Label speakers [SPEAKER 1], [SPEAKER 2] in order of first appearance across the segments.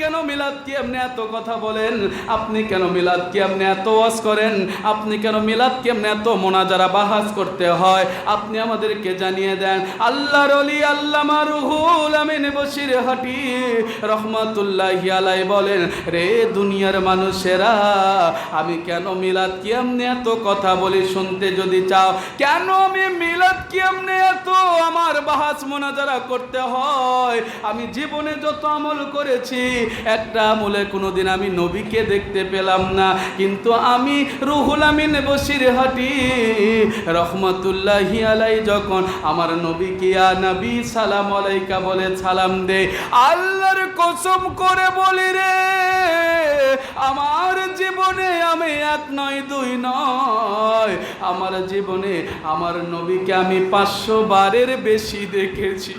[SPEAKER 1] কেন মিলাদ কি এমনি এত কথা বলেন? আপনি কেন মিলাদ কি এত ওয়াজ করেন? আপনি কেন মিলাদ কি এমনি এত মোনাজারা বাহাজ করতে হয়? আপনি আমাদেরকে জানিয়ে দেন, আল্লাহর অলি আল্লামা রুহুল আমিন বসির হাটি রহমাতুল্লাহি আলাই বলেন, রে দুনিয়ার মানুষেরা, আমি কেন মিলাদ কি এত কথা বলি শুনতে যদি চাও? কেন আমি মিলাদ কি এমনি এত আমার বাহাস মোনাজারা করতে হয়? আমি জীবনে যত আমল করেছি একটা আমলে কোনোদিন আমি নবীকে দেখতে পেলাম না। কিন্তু আমি রুহুল আমিন বসির হাটি, রহমতুল্লাহি আলাই যখন আমার নবীকে ইয়া নবী সালাম আলাইকা বলে সালাম দে, আল্লাহর কসম করে বলি রে, আমার জীবনে আমি এক নয়, দুই নয়, আমার জীবনে আমার নবীকে আমি পাঁচশো বারের বেশি দেখেছি।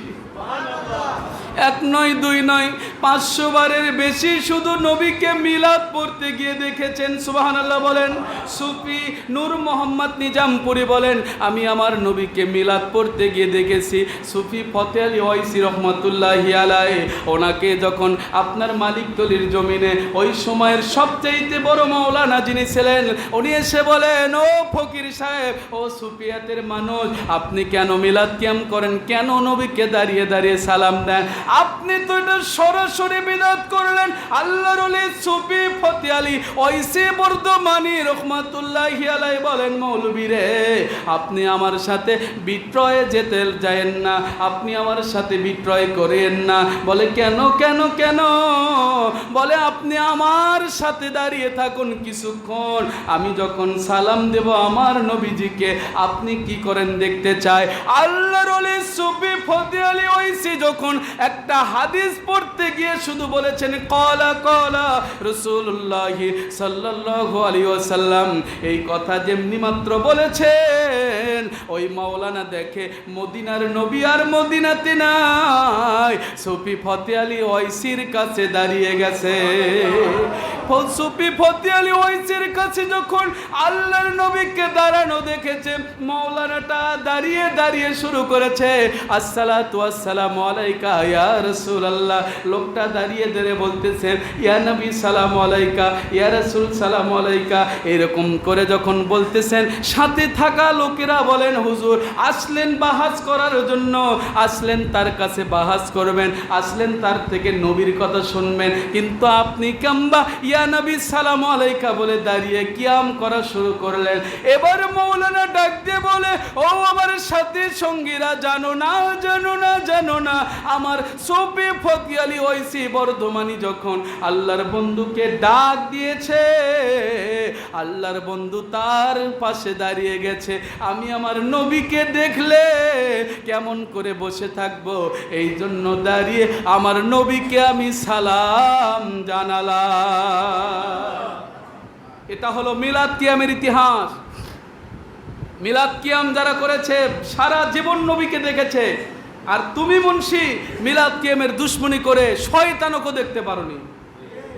[SPEAKER 1] এক নয়, দুই নয় পাঁচশো বারের বেশি শুধু নবীকে মিলাদ পড়তে গিয়ে দেখেছেন সুবাহান আল্লাহ বলেন। সুফি নূর মোহাম্মদ নিজামপুরি বলেন, আমি আমার নবীকে মিলাদ পড়তে গিয়ে দেখেছি। সুফি ফতে আলী ওয়াইসি রহমতুল্লাহ আলাই ওনাকে যখন আপনার মালিকতলির জমিনে ওই সময়ের সবচাইতে বড় মৌলানা যিনি ছিলেন, উনি এসে বলেন, ও ফকির সাহেব, ও সুফিয়াতের মানুষ, আপনি কেন মিলাদ ক্যাম করেন? কেন নবীকে দাঁড়িয়ে দাঁড়িয়ে সালাম দেন? আপনি তো এটা সরাসরি বিদাত করলেন আল্লাহর ওলি সুফি ফতি আলী। বর্ধমানি রহমাতুল্লাহ আলাই বলেন, মৌলবী রে, আপনি আমার সাথে বিক্রয়ে যেতে যায়েন না, আপনি আমার সাথে বিক্রয় করেন না। বলে, কেন কেন কেন? বলে, আপনি আমার সাথে দাঁড়িয়ে থাকুন কিছুক্ষণ। আমি যখন সালাম দেব আমার নবীজিকে, আপনি কি করেন দেখতে চাই? আল্লাহর ওলি সুফি ফতি যখন একটা হাদিস পড়তে গিয়ে শুধু বলেছেন, কলা কলা রসুল্লাহ সাল্লাহ আলী ওসাল্লাম এই কথা যেমনি মাত্র বলেছেন, ওই মাওলানা দেখে মদিনার নবী আর মদিনাতে নাই। সফি ফতে আলী ওয়াইসির কাছে দাঁড়িয়ে গেছে। সুফি ফতে আলী ওয়াইসির কাছে যখন আল্লাহর নবীকে দাঁড়ানো দেখেছে, মাওলানাটা দাঁড়িয়ে দাঁড়িয়ে শুরু করেছে, আসসালাতু আসসালামু আলাইকা ইয়া রাসূলুল্লাহ। লোকটা দাঁড়িয়ে দাঁড়িয়ে বলতেছেন ইয়া নবী সালাম আলাইকা, ইয়া রাসূল সালাম আলাইকা। এরকম করে যখন বলতেছেন, সাথে থাকা লোকেরা বলেন, হুজুর, আসলেন বাহাজ করার জন্য। আসলেন তার কাছে বাহাজ করবেন, আসলেন তার থেকে নবীর কথা শুনবেন। কিন্তু আপনি কাম্বা, ইয়া নবী সালাম আলাইকা বলে দাঁড়িয়ে কিয়াম করা শুরু করলেন। এবার মৌলানা ডাক দিয়ে বলে, ও আমার সাথে সঙ্গীরা, জানো না জানো না জানো না, আমার সোপে ফতিয়ালি ওইসি বর্ধমানি যখন আল্লাহর বন্ধুকে ডাক দিয়েছে, আল্লাহর বন্ধু তার পাশে দাঁড়িয়ে গেছে। আমি আমার নবীকে দেখলে কেমন করে বসে থাকব? এই জন্য দাঁড়িয়ে আমার নবীকে আমি সালাম জানালাম। এটা হলো মিলাদ কিয়ামের ইতিহাস। মিলাদ কিয়াম যারা করেছে, সারা জীবন নবীকে দেখেছে। আর তুমি মুন্সি, মিলাদ কিয়ামের দুশ্মনী করে শয়তানকে দেখতে পারোনি।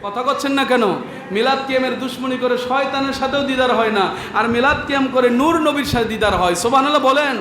[SPEAKER 1] কথা করছেন না কেন? মিলাদ কিয়ামের দুশ্মনী করে শয়তানের সাথেও দিদার হয় না। আর মিলাদ কিয়াম করে নূর নবীর সাথে দিদার হয়। সোবানাল্লাহ বলেন।